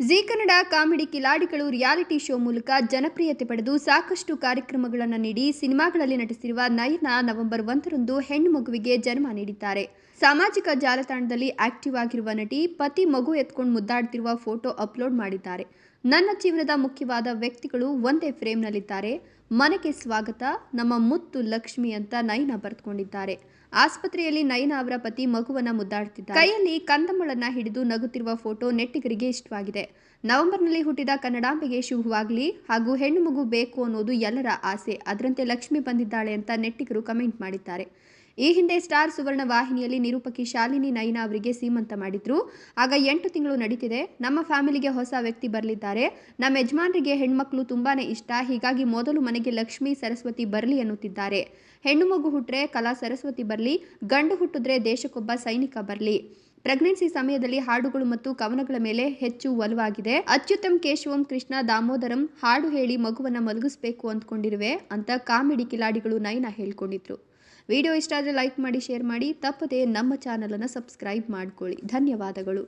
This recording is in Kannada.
ಜಿ ಕನ್ನಡ ಕಾಮಿಡಿ ಕಿಲಾಡಿಗಳು ರಿಯಾಲಿಟಿ ಶೋ ಮೂಲಕ ಜನಪ್ರಿಯತೆ ಪಡೆದು ಸಾಕಷ್ಟು ಕಾರ್ಯಕ್ರಮಗಳನ್ನು ನೀಡಿ ಸಿನಿಮಾಗಳಲ್ಲಿ ನಟಿಸಿರುವ ನಯನ ನವೆಂಬರ್ ಒಂದರಂದು ಹೆಣ್ಣು ಮಗುವಿಗೆ ಜನ್ಮ ನೀಡಿದ್ದಾರೆ. ಸಾಮಾಜಿಕ ಜಾಲತಾಣದಲ್ಲಿ ಆಕ್ಟಿವ್ ಆಗಿರುವ ನಟಿ ಪತಿ ಮಗು ಎತ್ಕೊಂಡು ಮುದ್ದಾಡ್ತಿರುವ ಫೋಟೋ ಅಪ್ಲೋಡ್ ಮಾಡಿದ್ದಾರೆ. ನನ್ನ ಜೀವನದ ಮುಖ್ಯವಾದ ವ್ಯಕ್ತಿಗಳು ಒಂದೇ ಫ್ರೇಮ್ನಲ್ಲಿದ್ದಾರೆ. ಮನೆಗೆ ಸ್ವಾಗತ. ನಮ್ಮ ಮುತ್ತು ಲಕ್ಷ್ಮಿ ಅಂತ ನಯನ ಬರೆದುಕೊಂಡಿದ್ದಾರೆ. ಆಸ್ಪತ್ರೆಯಲ್ಲಿ ನಯನ ಅವರ ಪತಿ ಮಗುವನ್ನ ಮುದ್ದಾಡ್ತಿದ್ದಾರೆ. ಕೈಯಲ್ಲಿ ಕಂದಮಳನ್ನ ಹಿಡಿದು ನಗುತ್ತಿರುವ ಫೋಟೋ ನೆಟ್ಟಿಗರಿಗೆ ಇಷ್ಟವಾಗಿದೆ. ನವೆಂಬರ್ನಲ್ಲಿ ಹುಟ್ಟಿದ ಕನ್ನಡಾಂಬೆಗೆ ಶುಭವಾಗಲಿ. ಹಾಗೂ ಹೆಣ್ಣು ಮಗು ಬೇಕು ಅನ್ನೋದು ಎಲ್ಲರ ಆಸೆ. ಅದರಂತೆ ಲಕ್ಷ್ಮಿ ಬಂದಿದ್ದಾಳೆ ಅಂತ ನೆಟ್ಟಿಗರು ಕಮೆಂಟ್ ಮಾಡಿದ್ದಾರೆ. ಈ ಹಿಂದೆ ಸ್ಟಾರ್ ಸುವರ್ಣ ವಾಹಿನಿಯಲ್ಲಿ ನಿರೂಪಕಿ ಶಾಲಿನಿ ನಯನ ಅವರಿಗೆ ಸೀಮಂತ ಮಾಡಿದ್ರು. ಆಗ ಎಂಟು ತಿಂಗಳು ನಡೀತಿದೆ. ನಮ್ಮ ಫ್ಯಾಮಿಲಿಗೆ ಹೊಸ ವ್ಯಕ್ತಿ ಬರಲಿದ್ದಾರೆ. ನಮ್ಮ ಯಜಮಾನರಿಗೆ ಹೆಣ್ಮಕ್ಳು ತುಂಬಾನೇ ಇಷ್ಟ. ಹೀಗಾಗಿ ಮೊದಲು ಮನೆಗೆ ಲಕ್ಷ್ಮಿ, ಸರಸ್ವತಿ ಬರಲಿ ಅನ್ನುತ್ತಿದ್ದಾರೆ. ಹೆಣ್ಣು ಮಗು ಹುಟ್ಟರೆ ಕಲಾ ಸರಸ್ವತಿ ಬರಲಿ, ಗಂಡು ಹುಟ್ಟಿದ್ರೆ ದೇಶಕ್ಕೊಬ್ಬ ಸೈನಿಕ ಬರಲಿ. ಪ್ರೆಗ್ನೆನ್ಸಿ ಸಮಯದಲ್ಲಿ ಹಾಡುಗಳು ಮತ್ತು ಕವನಗಳ ಮೇಲೆ ಹೆಚ್ಚು ಒಲವಾಗಿದೆ. ಅಚ್ಯುತಂ, ಕೇಶವಂ, ಕೃಷ್ಣ, ದಾಮೋದರಂ ಹಾಡು ಹೇಳಿ ಮಗುವನ್ನ ಮಲಗಿಸ್ಬೇಕು ಅಂದ್ಕೊಂಡಿರುವೆ ಅಂತ ಕಾಮಿಡಿ ಕಿಲಾಡಿಗಳು ನಯನ ಹೇಳ್ಕೊಂಡಿದ್ರು. ವಿಡಿಯೋ ಇಷ್ಟ ಆದರೆ ಲೈಕ್ ಮಾಡಿ ಶೇರ್ ಮಾಡಿ. ತಪ್ಪದೆ ನಮ್ಮ ಚಾನಲನ್ನು ಸಬ್ಸ್ಕ್ರೈಬ್ ಮಾಡ್ಕೊಳ್ಳಿ. ಧನ್ಯವಾದಗಳು.